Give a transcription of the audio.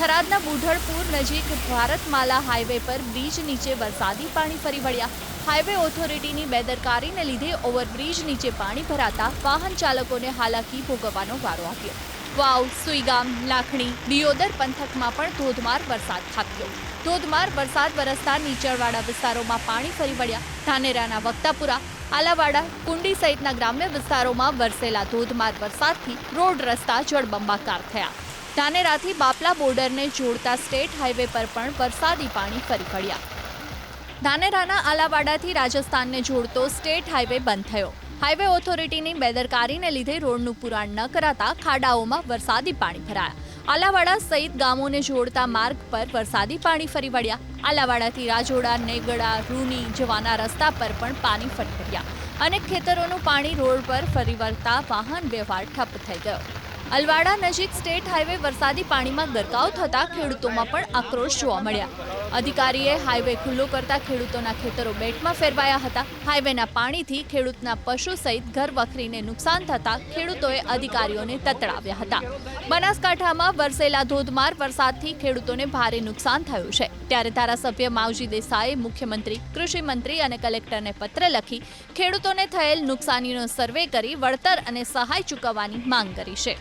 થરાદના બુઢળપુર નજીક ભારતમાલા હાઈવે પર બ્રિજ નીચે વરસાદી પાણી ફરી વળ્યા. હાઈવે ઓથોરિટીની બેદરકારીને લીધે ઓવરબ્રિજ નીચે પાણી ભરાતા વાહન ચાલકોને હાલાકી ભોગવવાનો વારો આવ્યો. વાવ, સુઈગામ, લાખણી, દિયોદર પંથકમાં પણ ધોધમાર વરસાદ ખાબક્યો. ધોધમાર વરસાદ વરસતા નીચાણવાળા વિસ્તારોમાં પાણી ફરી વળ્યા. ધાનેરાના વક્તાપુરા, આલાવાડા, કુંડી સહિતના ગ્રામ્ય વિસ્તારોમાં વરસેલા ધોધમાર વરસાદથી રોડ રસ્તા જળબંબાકાર થયા. ધાનેરાથી બાપલા બોર્ડરને જોડતા સ્ટેટ હાઈવે પર પણ વરસાદી પાણી ફરી વળ્યા. ધાનેરાના આલાવાડાથી રાજસ્થાનને જોડતો સ્ટેટ હાઈવે બંધ થયો. હાઈવે ઓથોરિટીની બેદરકારીને લીધે રોડનું પુરાણ ન કરાતા ખાડાઓમાં વરસાદી પાણી ભરાયા. આલાવાડા સહિત ગામોને જોડતા માર્ગ પર વરસાદી પાણી ફરી વળ્યા. આલાવાડાથી રાજોડા, નેગડા, રૂની જવાના રસ્તા પર પણ પાણી ફરી વળ્યા. અનેક ખેતરોનું પાણી રોડ પર ફરી વળતા વાહન વ્યવહાર ઠપ થઈ ગયો. અલવાડા નજીક સ્ટેટ હાઈવે વરસાદી પાણીમાં ગરકાવ થતા ખેડૂતોમાં પણ આક્રોશ જોવા મળ્યા. અધિકારીએ હાઈવે ખુલ્લો કરતા ખેડૂતોના ખેતરો બેટમાં ફેરવાયા હતા. હાઈવેના પાણીથી ખેડૂતના પશુ સહિત ઘર વખરીને નુકસાન થતા ખેડૂતોએ અધિકારીઓને તતડાવ્યા હતા. બનાસકાંઠામાં વરસેલા ધોધમાર વરસાદથી ખેડૂતોને ભારે નુકસાન થયું છે. ત્યારે ધારાસભ્ય માવજી દેસાઈએ મુખ્યમંત્રી, કૃષિ મંત્રી અને કલેક્ટરને પત્ર લખી ખેડૂતોને થયેલ નુકસાનીનો સર્વે કરી વળતર અને સહાય ચૂકવવાની માંગ કરી છે.